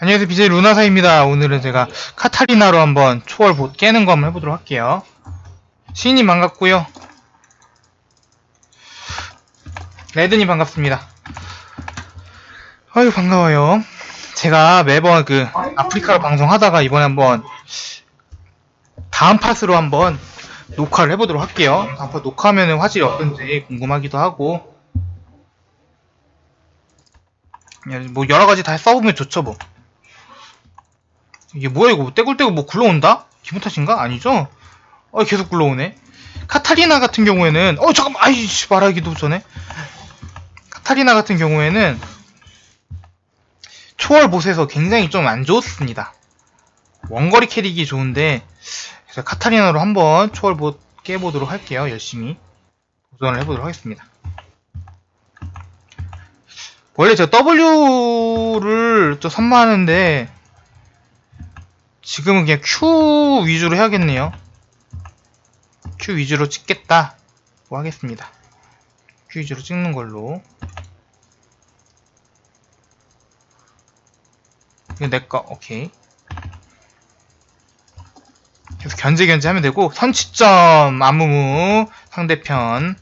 안녕하세요. BJ 루나사입니다. 오늘은 제가 카타리나로 한번 초월 보- 깨는 거 한번 해보도록 할게요. 시인님 반갑고요. 레드님 반갑습니다. 아유 반가워요. 제가 매번 그 아프리카로 방송하다가 이번에 한번 다음 팟으로 한번 녹화를 해보도록 할게요. 다음 팟 녹화하면 화질이 어떤지 궁금하기도 하고. 뭐 여러 가지 다 써보면 좋죠 뭐 이게 뭐야 이거 떼굴떼굴 뭐 굴러온다? 기분 탓인가? 아니죠? 어 계속 굴러오네 카타리나 같은 경우에는 어 잠깐만 아이씨 말하기도 전에 카타리나 같은 경우에는 초월 보스에서 굉장히 좀 안 좋습니다 원거리 캐릭이 좋은데 그래서 카타리나로 한번 초월 보 깨보도록 할게요 열심히 도전을 해보도록 하겠습니다 원래 제가 W를 좀 선마하는데 지금은 그냥 Q 위주로 해야겠네요. Q 위주로 찍겠다. 고 하겠습니다. Q 위주로 찍는 걸로. 이거 내꺼, 오케이. 계속 견제 견제 하면 되고, 선취점, 아무무, 상대편.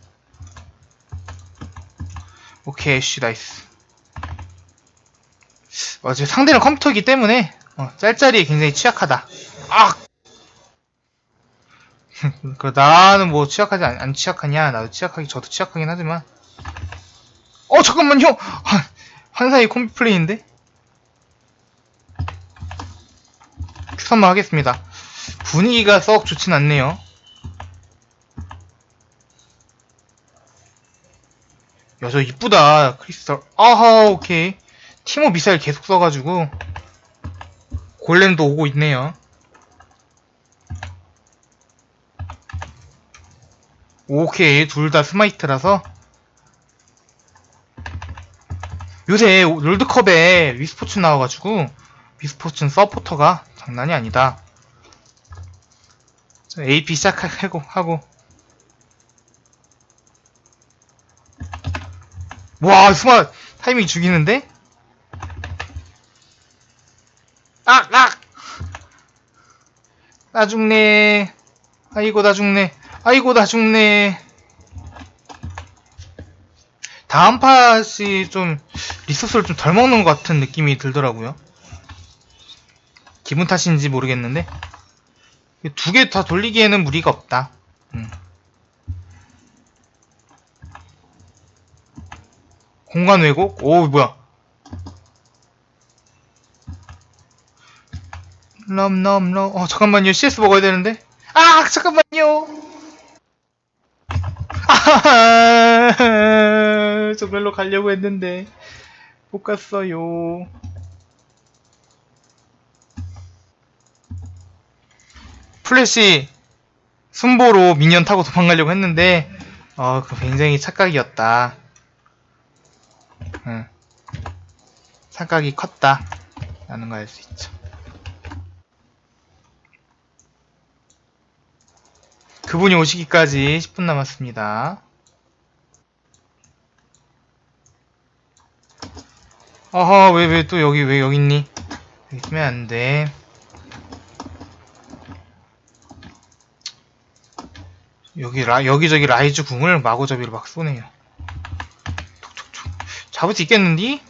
오케이, 씨, 나이스. 어, 제 상대는 컴퓨터이기 때문에, 어, 짤짤이에 굉장히 취약하다. 아! 그 나는 뭐 취약하지 안, 안 취약하냐? 나도 취약하기 저도 취약하긴 하지만. 어 잠깐만요. 아, 환사의 콤비 플레이인데. 큐선만 하겠습니다. 분위기가 썩 좋진 않네요. 야, 저 이쁘다. 크리스탈. 아하, 오케이. 티모 미사일 계속 써가지고. 골렘도 오고 있네요. 오케이, 둘 다 스마이트라서. 요새 롤드컵에 위스포츠 나와가지고, 위스포츠는 서포터가 장난이 아니다. 자, AP 시작하고, 하고. 와, 스마, 타이밍 죽이는데? 아, 아! 나 죽네. 아이고, 나 죽네. 아이고, 나 죽네. 다음 팟이 좀 리소스를 좀 덜 먹는 것 같은 느낌이 들더라고요. 기분 탓인지 모르겠는데. 두 개 다 돌리기에는 무리가 없다. 음. 공간 왜곡? 오, 뭐야. 럼럼럼. 어 잠깐만요. CS 먹어야 되는데. 아 잠깐만요. 아하하 저 별로 가려고 했는데. 못 갔어요. 플래시 순보로 미니언 타고 도망가려고 했는데 어 그거 굉장히 착각이었다. 응. 착각이 컸다. 라는 걸알수 있죠 그분이 오시기까지 10분 남았습니다. 어허, 왜, 왜 또 여기, 왜 여기 있니? 여기 있으면 안 돼. 여기, 라, 여기저기 라이즈 궁을 마구잡이로 막 쏘네요. 톡톡톡. 잡을 수 있겠는디?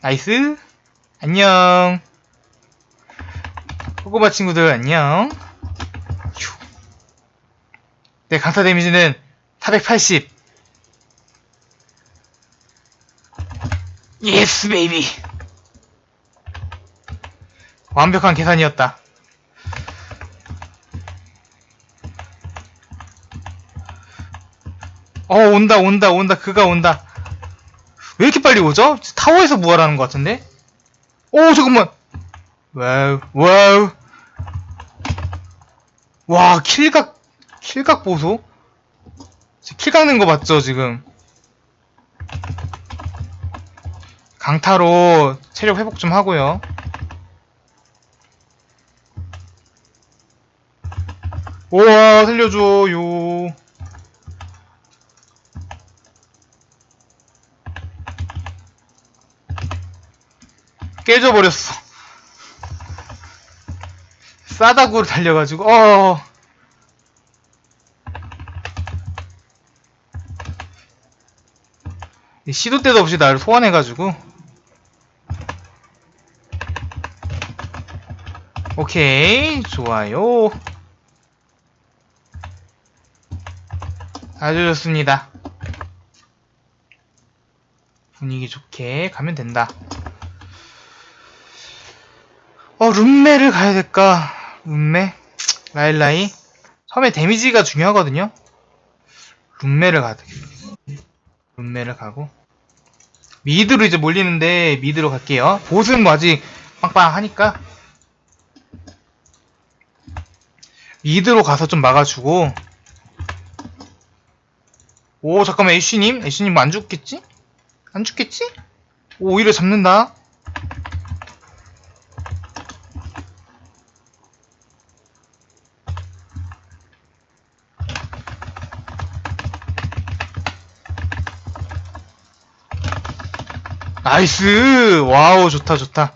나이스. 안녕. 꼬꼬바 친구들 안녕. 휴. 내 강타 데미지는 480 예스 베이비. 완벽한 계산이었다. 어 온다 온다 온다. 그가 온다. 왜 이렇게 빨리 오죠? 타워에서 부활하는 것 같은데? 오 잠깐만 와우 와우. 와 킬각 킬각 보소? 킬 가는 거 맞죠 지금? 강타로 체력 회복 좀 하고요. 오와 살려줘요. 깨져버렸어. 싸다구로 달려가지고, 어. 이 시도 때도 없이 나를 소환해가지고. 오케이, 좋아요. 아주 좋습니다. 분위기 좋게 가면 된다. 어, 룸메를 가야 될까? 룸메? 라일라이? 처음에 데미지가 중요하거든요? 룸메를 되겠습니다. 룸메를 가고. 미드로 이제 몰리는데, 미드로 갈게요. 보스는 뭐 아직 빵빵하니까. 미드로 가서 좀 막아주고. 오, 잠깐만, 애쉬님? 애쉬님 뭐 안 죽겠지? 안 죽겠지? 오, 오히려 잡는다. 나이스! 와우, 좋다, 좋다.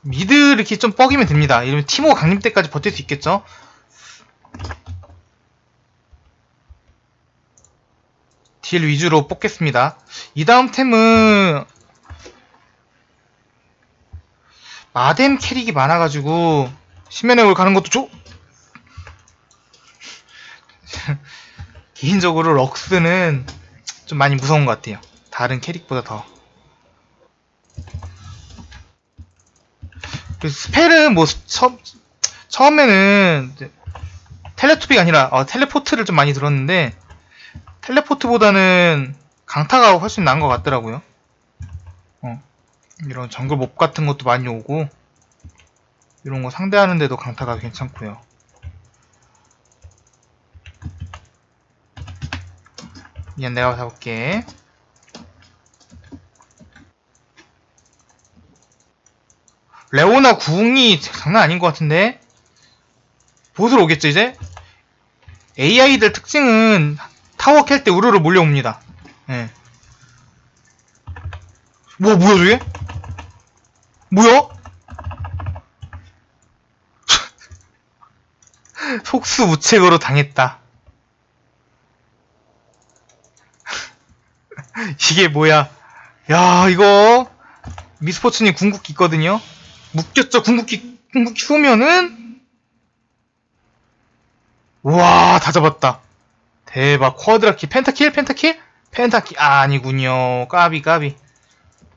미드 이렇게 좀 뻐기면 됩니다. 이러면 티모 강림 때까지 버틸 수 있겠죠? 딜 위주로 뽑겠습니다. 이 다음 템은 마뎀 캐릭이 많아가지고 심연의 올 가는 것도 좋. 개인적으로 럭스는 좀 많이 무서운 것 같아요. 다른 캐릭보다 더. 스펠은 뭐 처, 처음에는 텔레토비가 아니라 어, 텔레포트를 좀 많이 들었는데 텔레포트보다는 강타가 훨씬 나은 것 같더라고요. 어, 이런 정글 몹 같은 것도 많이 오고 이런 거 상대하는데도 강타가 괜찮고요. 미안 내가 잡을게. 레오나 궁이 장난 아닌 것 같은데? 보스로 오겠죠, 이제? AI들 특징은 타워 캘 때 우르르 몰려옵니다. 예. 뭐, 뭐야, 저게? 뭐야? 속수무책으로 당했다. 이게 뭐야? 야, 이거 미스포츠님 궁극기 있거든요. 묶였죠? 궁극기 궁극기 쏘면은 와, 다 잡았다. 대박. 쿼드라키 펜타킬? 펜타킬? 펜타킬 아, 아니군요. 까비 까비.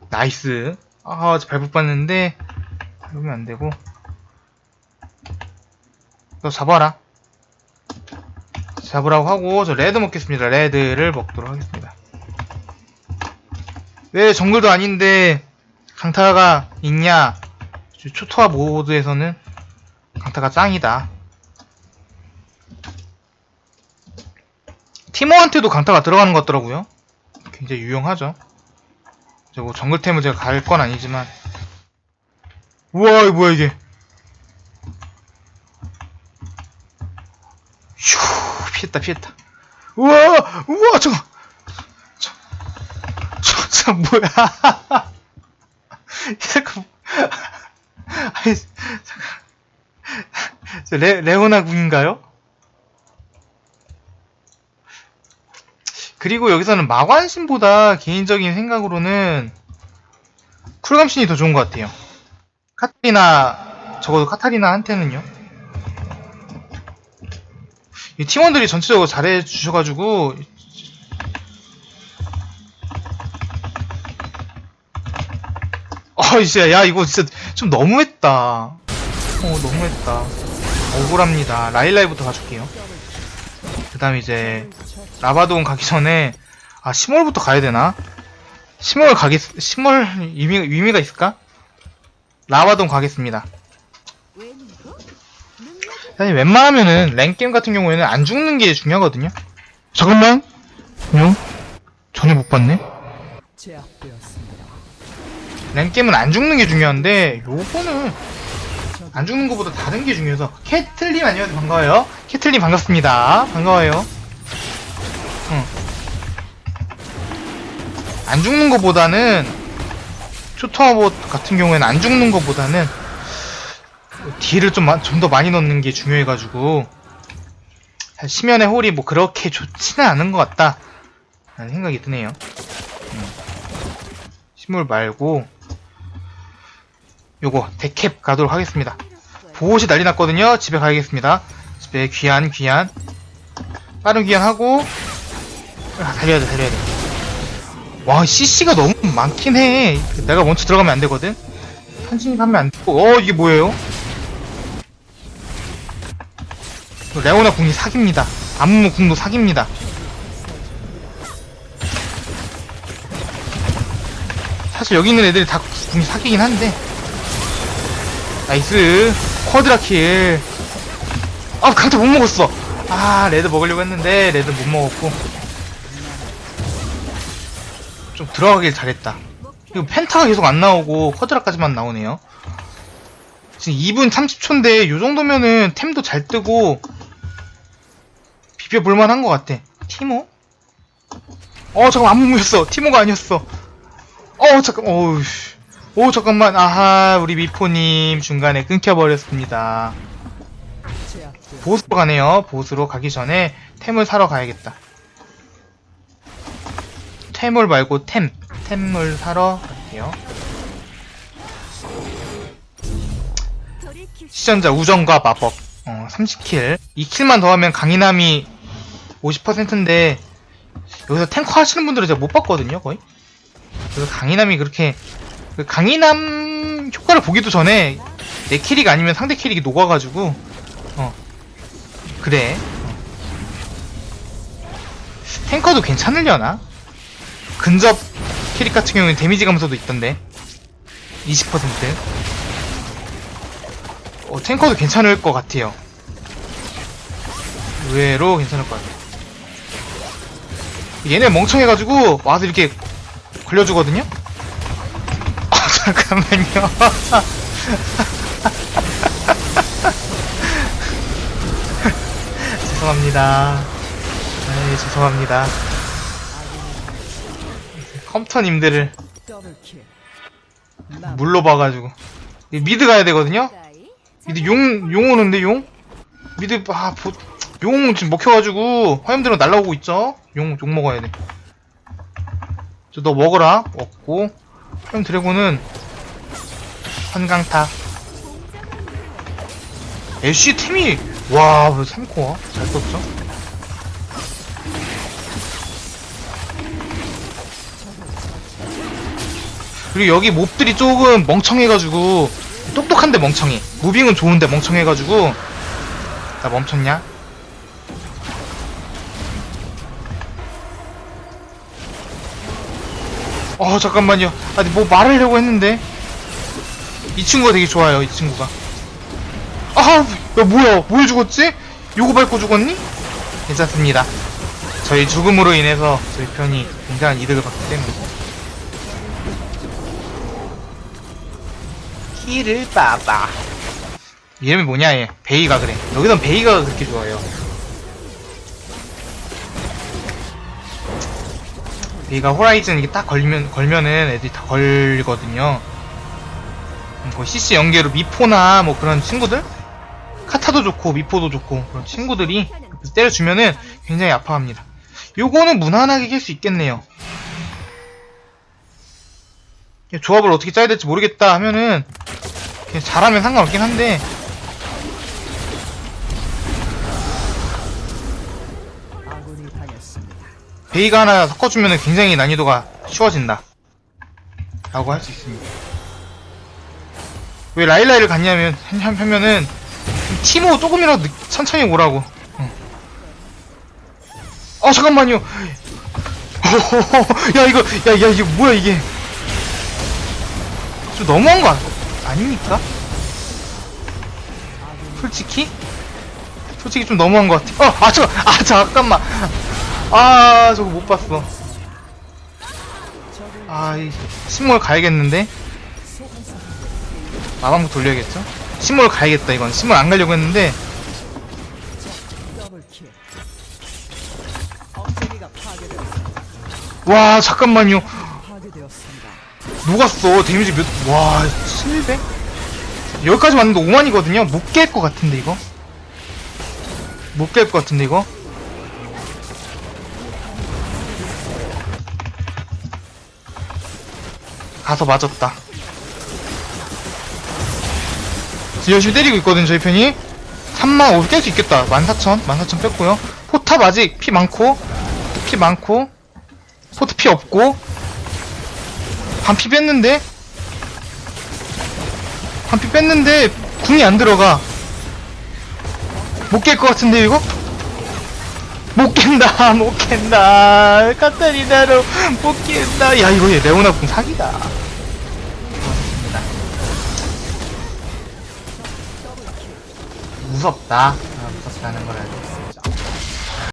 나이스. 아, 저 발붙 봤는데 이러면 안 되고. 너 잡아라. 잡으라고 하고 저 레드 먹겠습니다. 레드를 먹도록 하겠습니다. 왜 정글도 아닌데 강타가 있냐? 초토화 모드에서는 강타가 짱이다. 티모한테도 강타가 들어가는 것 같더라고요. 굉장히 유용하죠. 이제 뭐 정글템을 제가 갈 건 아니지만. 우와, 이거 뭐야, 이게. 휴, 피했다, 피했다. 우와, 우와, 저거. 저, 저, 저, 뭐야. 잠깐. 아니, 잠깐. 저 레, 레오나 궁인가요? 그리고 여기서는 마관신보다 개인적인 생각으로는 쿨감신이 더 좋은 것 같아요. 카타리나, 적어도 카타리나한테는요. 이 팀원들이 전체적으로 잘해 주셔가지고 아 이제 야 이거 진짜 좀 너무했다. 어 너무했다. 억울합니다. 라일라이부터 가줄게요. 그 다음 이제 라바돈 가기 전에 아 심월부터 가야 되나? 심월 가겠 심월 의미, 의미가 있을까? 라바돈 가겠습니다. 사실 웬만하면은 랭게임 같은 경우에는 안 죽는 게 중요하거든요. 잠깐만. 요? 전혀 못 봤네. 제압되었습니다. 랭게임은 안 죽는 게 중요한데 요거는 안 죽는 것보다 다른 게 중요해서 캐틀님 안녕하세요 반가워요. 캐틀님 반갑습니다. 반가워요. 응. 안 죽는 것보다는 쇼터봇 같은 경우에는 안 죽는 것보다는 딜을 좀좀더 많이 넣는 게 중요해가지고 심연의 홀이 뭐 그렇게 좋지는 않은 것 같다 라는 생각이 드네요 음. 식물 말고 요거 데캡 가도록 하겠습니다. 보옷이 난리 났거든요. 집에 가야겠습니다. 집에 귀한 귀한. 빠른 귀환하고 아, 달려야 돼 달려야 돼와 CC가 너무 많긴 해. 내가 먼저 들어가면 안 되거든? 선진하면 안 되고. 어 이게 뭐예요? 레오나 궁이 사기입니다. 안무 궁도 사기입니다. 사실 여기 있는 애들이 다 궁이 사기긴 한데 나이스. 쿼드라킬. 아 강타 못 먹었어. 아 레드 먹으려고 했는데 레드 못 먹었고. 좀 들어가길 잘했다. 이거 펜타가 계속 안 나오고 쿼드라까지만 나오네요. 지금 2분 30초인데 요 정도면은 템도 잘 뜨고 비벼볼만 한것 같아. 티모? 어 잠깐 안 물렸어. 티모가 아니었어. 어 잠깐 어우 씨. 오 잠깐만. 아하 우리 미포님 중간에 끊겨버렸습니다. 보스로 가네요. 보스로 가기 전에 템을 사러 가야겠다. 템을 말고 템. 템을 사러 갈게요. 시전자 우정과 마법. 어 30킬. 2킬만 더 하면 강인함이 50%인데 여기서 탱커 하시는 분들은 제가 못 봤거든요 거의. 그래서 강인함이 그렇게 그 강인함 효과를 보기도 전에 내 캐릭 아니면 상대 캐릭이 녹아가지고 어 그래 어. 탱커도 괜찮으려나? 근접 캐릭 같은 경우는 데미지 감소도 있던데 20% 어, 탱커도 괜찮을 것 같아요 의외로 괜찮을 것 같아요 얘네 멍청해가지고 와서 이렇게 걸려주거든요? 아 잠깐만요 죄송합니다 네 죄송합니다 컴퓨터님들을 물로 봐가지고 이 미드 가야 되거든요? 미드 용, 용 오는데 용? 미드 아 보, 용 지금 먹혀가지고 화염대로 날라오고 있죠? 용, 용 먹어야 돼. 저 너 먹어라. 먹고 화염 드래곤은 선강타. 애쉬 템이 와왜 3코어 잘 썼죠? 그리고 여기 몹들이 조금 멍청해가지고 똑똑한데 멍청해 무빙은 좋은데 멍청해가지고 나 멈췄냐? 어 잠깐만요. 아니 뭐 말하려고 했는데? 이 친구가 되게 좋아요 이 친구가. 아야 뭐야? 왜 죽었지? 요거 밟고 죽었니? 괜찮습니다. 저희 죽음으로 인해서 저희 편이 굉장한 이득을 받기 때문에 키를 빠빠 이름이 뭐냐 얘? 베이가 그래. 여기선 베이가 그렇게 좋아요 베이가 호라이즌 이게 딱 걸면 걸면은 애들이 다 걸리거든요. 음, 뭐 CC 연계로 미포나 뭐 그런 친구들? 카타도 좋고 미포도 좋고 그런 친구들이 때려주면은 굉장히 아파합니다. 요거는 무난하게 깰 수 있겠네요. 조합을 어떻게 짜야 될지 모르겠다 하면은 잘하면 상관없긴 한데 베이가 하나 섞어주면 굉장히 난이도가 쉬워진다 라고 할 수 있습니다 왜 라일라이를 갔냐면 한- 하면은 티모 조금이라도 늦- 천천히 오라고 응. 어 잠깐만요 야 이거 야, 야 이게 뭐야 이게 좀 너무한 거 아닙니까? 솔직히? 솔직히 좀 너무한 것 같아. 어, 아, 저, 아, 잠깐만. 아, 저거 못 봤어. 적을 아, 이, 신몰 가야겠는데? 마방부 돌려야겠죠? 신몰 가야겠다, 이건. 신몰 안 가려고 했는데. 와, 잠깐만요. 녹았어. 데미지 몇, 와, 700? 여기까지 왔는데 5만이거든요? 못 깰 것 같은데, 이거? 못 깰 것 같은데, 이거? 가서 맞았다. 지금 열심히 때리고 있거든, 저희 편이. 3만 5 깰 수 있겠다. 14,000, 14,000 뺐고요. 포탑 아직 피 많고, 피 많고, 포트 피 없고, 반피 뺐는데? 반피 뺐는데, 궁이 안 들어가. 못 깰 것 같은데, 이거? 못 깬다, 못 깬다. 카타리나로 못 깬다. 야, 이거 얘 레오나 궁 사기다. 무섭다. 아, 무섭다는 걸 알고.